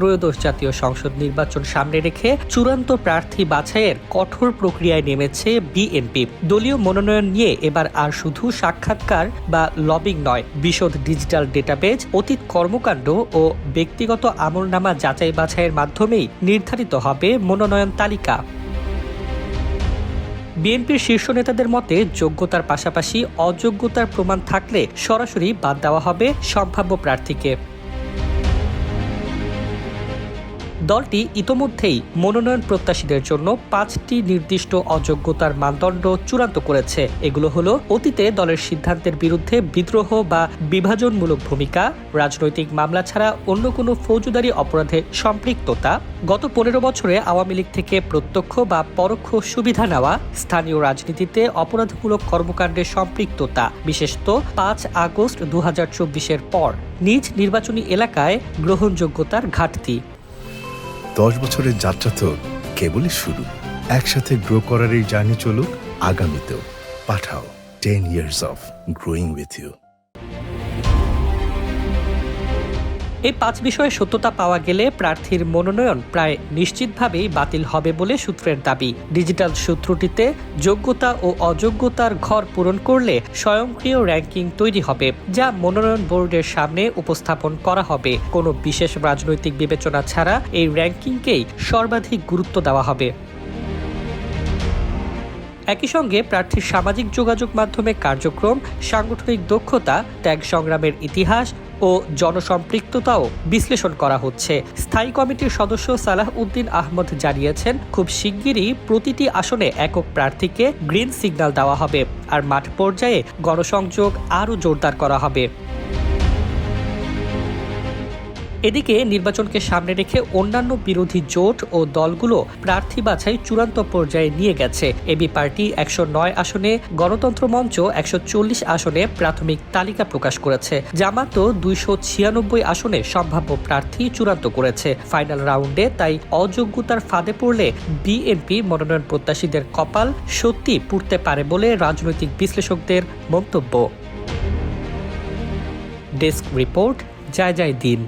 ত্রয়োদশ জাতীয় সংসদ নির্বাচন সামনে রেখে চূড়ান্ত প্রার্থী বাছাইয়ের কঠোর প্রক্রিয়ায় নেমেছে বিএনপি। দলীয় মনোনয়ন নিয়ে এবার আর শুধু সাক্ষাৎকার বা লবিং নয়, বিশদ ডিজিটাল ডেটাবেজ, অতীত কর্মকাণ্ড ও ব্যক্তিগত আমলনামা যাচাই বাছাইয়ের মাধ্যমেই নির্ধারিত হবে মনোনয়ন তালিকা। বিএনপির শীর্ষ নেতাদের মতে যোগ্যতার পাশাপাশি অযোগ্যতার প্রমাণ থাকলে সরাসরি বাদ দেওয়া হবে সম্ভাব্য প্রার্থীকে। দলটি ইতোমধ্যেই মনোনয়ন প্রত্যাশীদের জন্য পাঁচটি নির্দিষ্ট অযোগ্যতার মানদণ্ড চূড়ান্ত করেছে। এগুলো হলো অতীতে দলের সিদ্ধান্তের বিরুদ্ধে বিদ্রোহ বা বিভাজনমূলক ভূমিকা, রাজনৈতিক মামলা ছাড়া অন্য কোনো ফৌজদারি অপরাধে সম্পৃক্ততা, গত পনেরো বছরে আওয়ামী লীগ থেকে প্রত্যক্ষ বা পরোক্ষ সুবিধা নেওয়া, স্থানীয় রাজনীতিতে অপরাধমূলক কর্মকাণ্ডে সম্পৃক্ততা, বিশেষত পাঁচ আগস্ট দু এর পর নিজ নির্বাচনী এলাকায় গ্রহণযোগ্যতার ঘাটতি। দশ বছরের যাত্রা তো কেবলই শুরু। একসাথে গ্রো করার এই জার্নি চলুক, আগামীতেও। Pathao ten years of growing with you এই পাঁচ বিষয়ে সত্যতা পাওয়া গেলে প্রার্থীর মনোনয়ন প্রায় নিশ্চিতভাবেই বাতিল হবে বলে সূত্রের দাবি। ডিজিটাল সূত্রটিতে যোগ্যতা ও অযোগ্যতার ঘর পূরণ করলে স্বয়ংক্রিয় র্যাঙ্কিং তৈরি হবে, যা মনোনয়ন বোর্ডের সামনে উপস্থাপন করা হবে। কোনো বিশেষ রাজনৈতিক বিবেচনা ছাড়া এই র্যাঙ্কিংকেই সর্বাধিক গুরুত্ব দেওয়া হবে। একই সঙ্গে প্রার্থীর সামাজিক যোগাযোগ মাধ্যমে কার্যক্রম, সাংগঠনিক দক্ষতা, ত্যাগ সংগ্রামের ইতিহাস ও জনসম্পৃক্ততাও বিশ্লেষণ করা হচ্ছে। স্থায়ী কমিটির সদস্য সালাহ উদ্দিন আহমদ জানিয়েছেন, খুব শিগগিরই প্রতিটি আসনে একক প্রার্থীকে গ্রিন সিগন্যাল দেওয়া হবে, আর মাঠ পর্যায়ে গণসংযোগ আরও জোরদার করা হবে। এদিকে নির্বাচনকে সামনে রেখে অন্যান্য বিরোধী জোট ও দলগুলো প্রার্থী বাছাই চূড়ান্ত পর্যায়ে নিয়ে গেছে। এবি পার্টি একশো নয় আসনে, গণতন্ত্র মঞ্চ একশো চল্লিশ আসনে প্রাথমিক তালিকা প্রকাশ করেছে। জামাতও দুইশো ছিয়ানব্বই আসনে সম্ভাব্য প্রার্থী চূড়ান্ত করেছে। ফাইনাল রাউন্ডে তাই অযোগ্যতার ফাঁদে পড়লে বিএনপি মনোনয়ন প্রত্যাশীদের কপাল সত্যি পুড়তে পারে বলে রাজনৈতিক বিশ্লেষকদের মন্তব্য। ডেস্ক রিপোর্ট যায় যায় দিন।